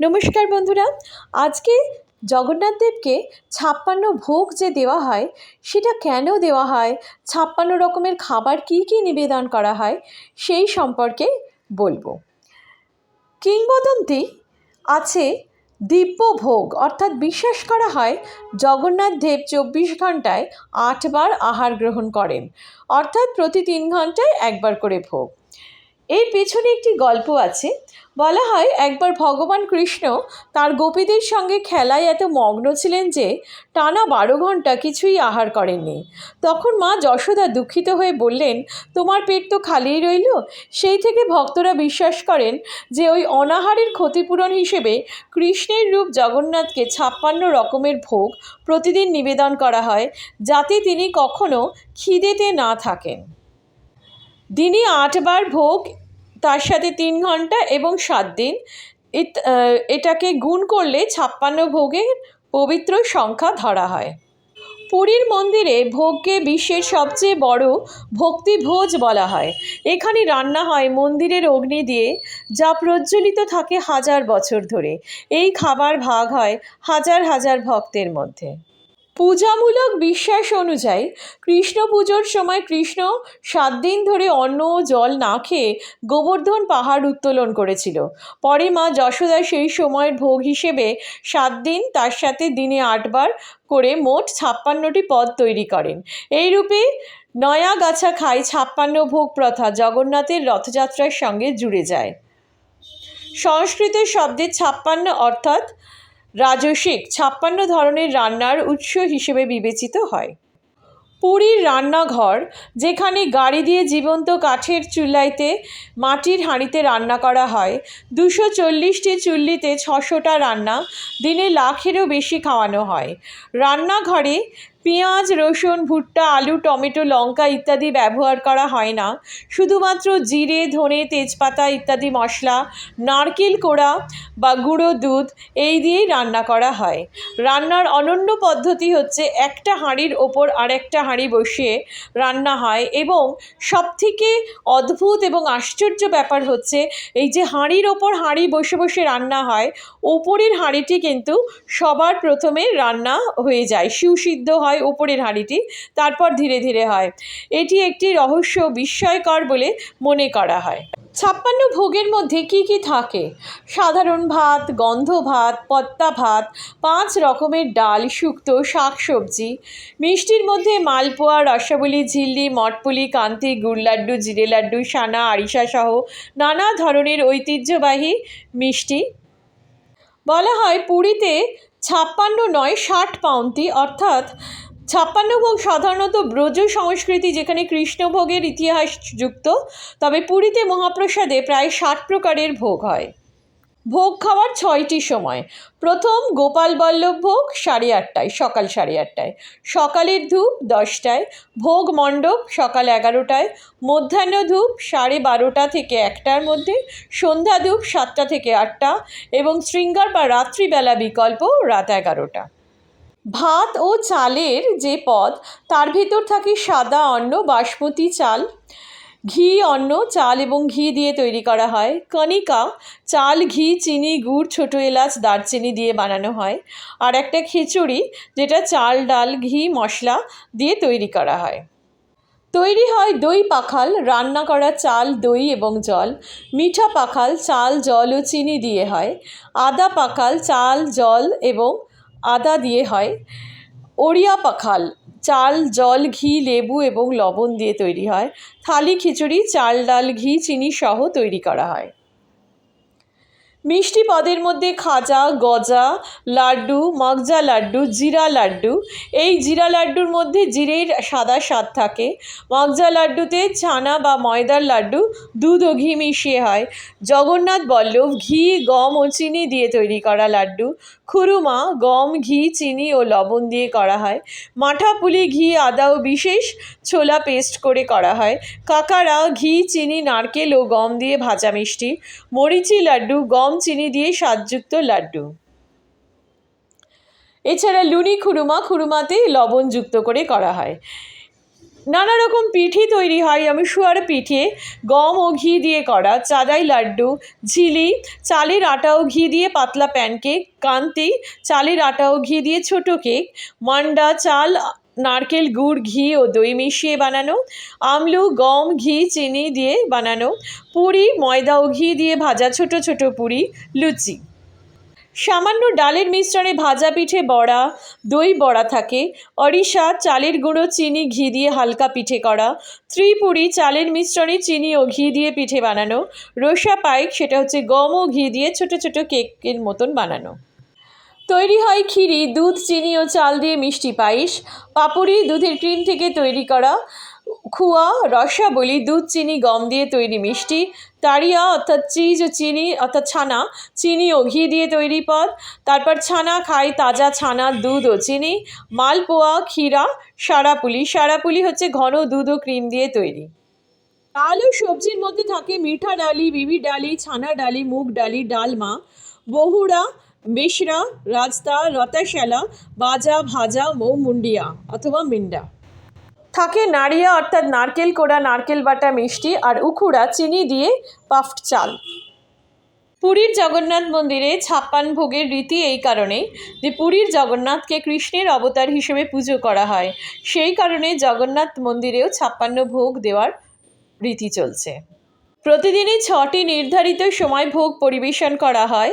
নমস্কার বন্ধুরা। আজকে জগন্নাথ দেবকে ছাপ্পান্ন ভোগ যে দেওয়া হয়, সেটা কেন দেওয়া হয়, ছাপ্পান্ন রকমের খাবার কী কী নিবেদন করা হয়, সেই সম্পর্কে বলব। কিংবদন্তি আছে দিব্য ভোগ, অর্থাৎ বিশ্বাস করা হয় জগন্নাথ দেব চব্বিশ ঘন্টায় আটবার আহার গ্রহণ করেন, অর্থাৎ প্রতি তিন ঘন্টায় একবার করে ভোগ। এর পেছনে একটি গল্প আছে। বলা হয়, একবার ভগবান কৃষ্ণ তার গোপীদের সঙ্গে খেলায় এত মগ্ন ছিলেন যে টানা বারো ঘণ্টা কিছুই আহার করেননি। তখন মা যশোদা দুঃখিত হয়ে বললেন, তোমার পেট তো খালিই রইল। সেই থেকে ভক্তরা বিশ্বাস করেন যে ওই অনাহারের ক্ষতিপূরণ হিসেবে কৃষ্ণের রূপ জগন্নাথকে ছাপ্পান্ন রকমের ভোগ প্রতিদিন নিবেদন করা হয়, যাতে তিনি কখনো খিদেতে না থাকেন। দিনে আটবার ভোগ তার সাথে তিন ঘণ্টা এবং সাত দিন। এটাকে গুণ করলে ছাপ্পান্ন ভোগের পবিত্র সংখ্যা ধরা হয়। পুরীর মন্দিরে ভোগকে বিশ্বের সবচেয়ে বড় ভক্তিভোজ বলা হয়। এখানে রান্না হয় মন্দিরের অগ্নি দিয়ে, যা প্রজ্বলিত থাকে হাজার বছর ধরে। এই খাবার ভাগ হয় হাজার হাজার ভক্তের মধ্যে। পূজামূলক বিশ্বাস অনুযায়ী কৃষ্ণ পুজোর সময় কৃষ্ণ সাত দিন ধরে অন্ন ও জল না খেয়ে গোবর্ধন পাহাড় উত্তোলন করেছিল। পরে মা যশোদা সেই সময়ের ভোগ হিসেবে সাত দিন তার সাথে দিনে আটবার করে মোট ছাপ্পান্নটি পদ তৈরি করেন। এই রূপে নয়া গাছা খাই ছাপ্পান্ন ভোগ প্রথা জগন্নাথের রথযাত্রার সঙ্গে জুড়ে যায়। সংস্কৃত শব্দের ছাপ্পান্ন অর্থাৎ রাজসিক ছাপ্পান্ন ধরনের রান্নার উৎস হিসেবে বিবেচিত হয়। পুরীর রান্নাঘর, যেখানে গাড়ি দিয়ে জীবন্ত কাঠের চুল্লাইতে মাটির হাঁড়িতে রান্না করা হয়, দুশো চল্লিশটি চুল্লিতে ছশোটা রান্না দিনে লাখেরও বেশি খাওয়ানো হয়। রান্নাঘরে পেঁয়াজ, রসুন, ভুট্টা, আলু, টমেটো, লঙ্কা ইত্যাদি ব্যবহার করা হয় না। শুধুমাত্র জিরে, ধনে, তেজপাতা ইত্যাদি মশলা, নারকেল কোড়া বা গুঁড়ো দুধ এই দিয়েই রান্না করা হয়। রান্নার অনন্য পদ্ধতি হচ্ছে একটা হাঁড়ির ওপর আরেকটা হাঁড়ি বসিয়ে রান্না হয় এবং সবথেকে অদ্ভুত এবং আশ্চর্য ব্যাপার হচ্ছে এই যে হাঁড়ির ওপর হাঁড়ি বসে বসে রান্না হয়, ওপরের হাঁড়িটি কিন্তু সবার প্রথমে রান্না হয়ে যায়, সুসিদ্ধ হয় ওপরের হাঁড়িটি, তারপর ধীরে ধীরে হয়। এটি একটি রহস্য বিস্ময়কর বলে মনে করা হয়। ছাপ্পান্ন ভোগের মধ্যে কি কি থাকে? সাধারণ ভাত, গন্ধ ভাত, পত্তা ভাত, পাঁচ রকমের ডাল, শুক্তো শাক সবজি মিষ্টির মধ্যে মালপোয়া, রসাবলি, ঝিল্লি মটপুলি কান্তি, গুড় লাড্ডু, জিরে লাড্ডু, সানা, আরিসা সহ নানা ধরনের ঐতিহ্যবাহী মিষ্টি। বলা হয় পুরীতে ছাপ্পান্ন নয়, ষাট পাউন্তি অর্থাৎ ছাপ্পান্ন ভোগ সাধারণত ব্রজ সংস্কৃতি যেখানে কৃষ্ণভোগের ইতিহাস যুক্ত, তবে পুরীতে মহাপ্রসাদে প্রায় ষাট প্রকারের ভোগ হয়। ভোগ খাওয়ার ছয়টি সময়। প্রথম গোপাল বল্লভ ভোগ সাড়ে আটটায়, সকাল সাড়ে আটটায়। সকালের ধূপ দশটায়, ভোগ মণ্ডপ সকাল এগারোটায়, মধ্যাহ্ন ধূপ সাড়ে বারোটা থেকে একটার মধ্যে, সন্ধ্যা ধূপ সাতটা থেকে আটটা এবং শৃঙ্গার বা রাত্রিবেলা বিকল্প রাত এগারোটা। ভাত ও চালের যে পদ, তার ভিতর থাকে সাদা অন্ন, বাসমতি চাল। ঘি, অন্ন, চাল এবং ঘি দিয়ে তৈরি করা হয়। কণিকা, চাল, ঘি, চিনি, গুড়, ছোটো এলাচ, দারচিনি দিয়ে বানানো হয়। আর একটা খিচুড়ি, যেটা চাল, ডাল, ঘি, মশলা দিয়ে তৈরি করা হয়। তৈরি হয় দই পাখাল, রান্না করা চাল, দই এবং জল। মিঠা পাখাল, চাল, জল ও চিনি দিয়ে হয়। আদা পাখাল, চাল, জল এবং আদা দিয়ে হয়। ওড়িয়া পাখাল চাল, জল, ঘি, লেবু এবং লবণ দিয়ে তৈরি হয়। থালি, খিচুড়ি, চাল, ডাল, ঘি, চিনি সহ তৈরি করা হয়। মিষ্টি পদের মধ্যে খাজা, গজা, লাড্ডু, মগজা লাড্ডু, জিরা লাড্ডু। এই জিরা লাড্ডুর মধ্যে জিরের সাদা স্বাদ থাকে। মগজা লাড্ডুতে ছানা বা ময়দার লাড্ডু দুধ ও ঘি মিশিয়ে হয়। জগন্নাথ বল্লভ ঘি, গম ও চিনি দিয়ে তৈরি করা লাড্ডু। খুরুমা, গম, ঘি, চিনি ও লবণ দিয়ে করা হয়। মাঠা পুলি ঘি, আদা ও বিশেষ ছোলা পেস্ট করে করা হয়। কাকারা ঘি, চিনি, নারকেল ও গম দিয়ে ভাজা মিষ্টি। মরিচি লাড্ডু, গম চিনি দিয়ে স্বাদযুক্ত লাড্ডু। এছাড়া লুনি খুরুমা খুরুমাতে লবণ যুক্ত করে করা হয়। নানা রকম পিঠে তৈরি হয়। আমি শুয়ার পিঠে গম ও ঘি দিয়ে করা চাঁদাই লাড্ডু, ঝিলি, চালের আটা ও ঘি দিয়ে পাতলা প্যানকেক, কান্তি, চালের আটা ও ঘি দিয়ে ছোট কেক, মান্ডা, চাল নারকেল, গুড়, ঘি ও দই মিশিয়ে বানানো, আমলু, গম, ঘি, চিনি দিয়ে বানানো, পুরি, ময়দা ও ঘি দিয়ে ভাজা ছোট ছোট পুরি, লুচি। সামান্য ডালের মিশ্রণে ভাজা পিঠে বড়া, দই বড়া থাকে অরিশা চালের গুঁড়ো, চিনি, ঘি দিয়ে হালকা পিঠে করা, ত্রিপুরি, চালের মিশ্রণে চিনি ও ঘি দিয়ে পিঠে বানানো, রসা পাইক সেটা হচ্ছে গম ও ঘি দিয়ে ছোট ছোট কেকের মতন বানানো। তৈরি হয় ক্ষীরি, দুধ, চিনি ও চাল দিয়ে মিষ্টি পায়েস। পাপড়ি, দুধের ক্রিম থেকে তৈরি করা খুয়া, রসাবলি, দুধ, চিনি, গম দিয়ে তৈরি মিষ্টি, তারিয়া অর্থাৎ চিজ ও চিনি অর্থাৎ ছানা, চিনি ও ঘি দিয়ে তৈরি পদ। তারপর ছানা খাই তাজা ছানা, দুধ ও চিনি, মালপোয়া, ক্ষীরা, সারাপুলি। সারাপুলি হচ্ছে ঘন দুধ ও ক্রিম দিয়ে তৈরি। ডাল ও সবজির মধ্যে থাকে মিঠা ডালি, বিবি ডালি, ছানা ডালি, মুগ ডালি, ডালমা, বহুড়া মিশরা রাজতা রতাশালা, বাজা, ভাজা, মৌ, মুন্ডিয়া অথবা মিন্ডা। থাকে নাড়িয়া অর্থাৎ নারকেল কোড়া, নারকেল বাটা মিষ্টি আর উখুড়া, চিনি দিয়ে পাফড চাল। পুরীর জগন্নাথ মন্দিরে ছাপ্পান ভোগের রীতি এই কারণে যে পুরীর জগন্নাথকে কৃষ্ণের অবতার হিসেবে পুজো করা হয়, সেই কারণে জগন্নাথ মন্দিরেও ছাপ্পান্ন ভোগ দেওয়ার রীতি চলছে। প্রতিদিনই ছটি নির্ধারিত সময় ভোগ পরিবেশন করা হয়।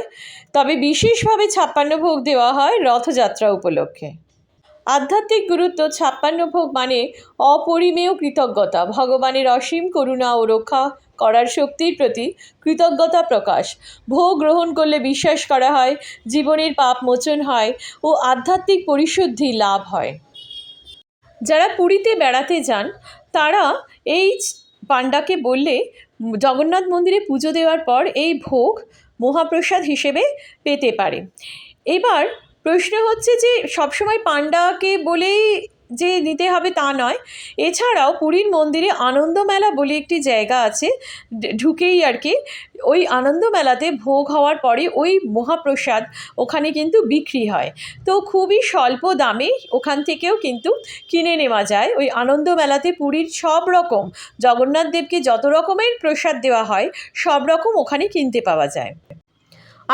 তবে বিশেষভাবে ছাপ্পান্ন ভোগ দেওয়া হয় রথযাত্রা উপলক্ষে। আধ্যাত্মিক গুরুত্ব ছাপ্পান্ন ভোগ মানে অপরিমেয় কৃতজ্ঞতা, ভগবানের অসীম করুণা ও রক্ষা করার শক্তির প্রতি কৃতজ্ঞতা প্রকাশ। ভোগ গ্রহণ করলে বিশ্বাস করা হয়, জীবনের পাপ মোচন হয় ও আধ্যাত্মিক পরিশুদ্ধি লাভ হয়। যারা পুরীতে বেড়াতে যান, তারা এই পাণ্ডাকে বললে জগন্নাথ মন্দিরে পুজো দেওয়ার পর এই ভোগ মহাপ্রসাদ হিসেবে পেতে পারে। এবার প্রশ্ন হচ্ছে যে সবসময় পাণ্ডাকে বলেই যে নিতে হবে তা নয়। এছাড়াও পুরীর মন্দিরে আনন্দমেলা বলে একটি জায়গা আছে ঢুকেই আর কি। ওই আনন্দমেলাতে ভোগ হওয়ার পরে ওই মহাপ্রসাদ ওখানে কিন্তু বিক্রি হয়। তো খুবই স্বল্প দামে ওখান থেকেও কিন্তু কিনে নেওয়া যায়। ওই আনন্দমেলাতে পুরীর সব রকম, জগন্নাথ দেবকে যত রকমের প্রসাদ দেওয়া হয়, সব রকম ওখানে কিনতে পাওয়া যায়।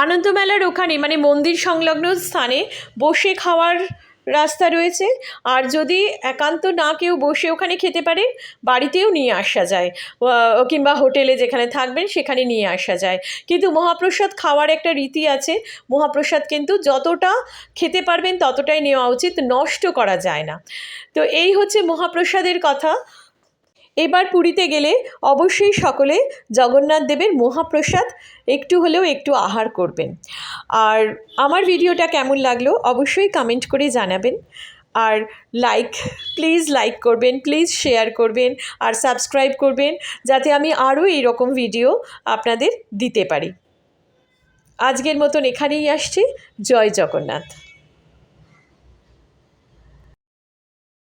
আনন্দমেলার ওখানে মানে মন্দির সংলগ্ন স্থানে বসে খাওয়ার রাস্তা রয়েছে। আর যদি একান্ত না কেউ বসে ওখানে খেতে পারে, বাড়িতেও নিয়ে আসা যায়। কিংবা হোটেলে যেখানে থাকবেন, সেখানে নিয়ে আসা যায়। কিন্তু মহাপ্রসাদ খাওয়ার একটা রীতি আছে। মহাপ্রসাদ কিন্তু যতটা খেতে পারবেন, ততটাই নেওয়া উচিত। নষ্ট করা যায় না। তো এই হচ্ছে মহাপ্রসাদের কথা। এবার পুরীতে গেলে অবশ্যই সকলে জগন্নাথ দেবের মহাপ্রসাদ একটু হলেও একটু আহার করবেন। আর আমার ভিডিওটা কেমন লাগল অবশ্যই কমেন্ট করে জানাবেন। আর লাইক প্লিজ লাইক করবেন প্লিজ শেয়ার করবেন, আর সাবস্ক্রাইব করবেন, যাতে আমি আরও এইরকম ভিডিও আপনাদের দিতে পারি। আজকের মতন এখানেই আসছি। জয় জগন্নাথ।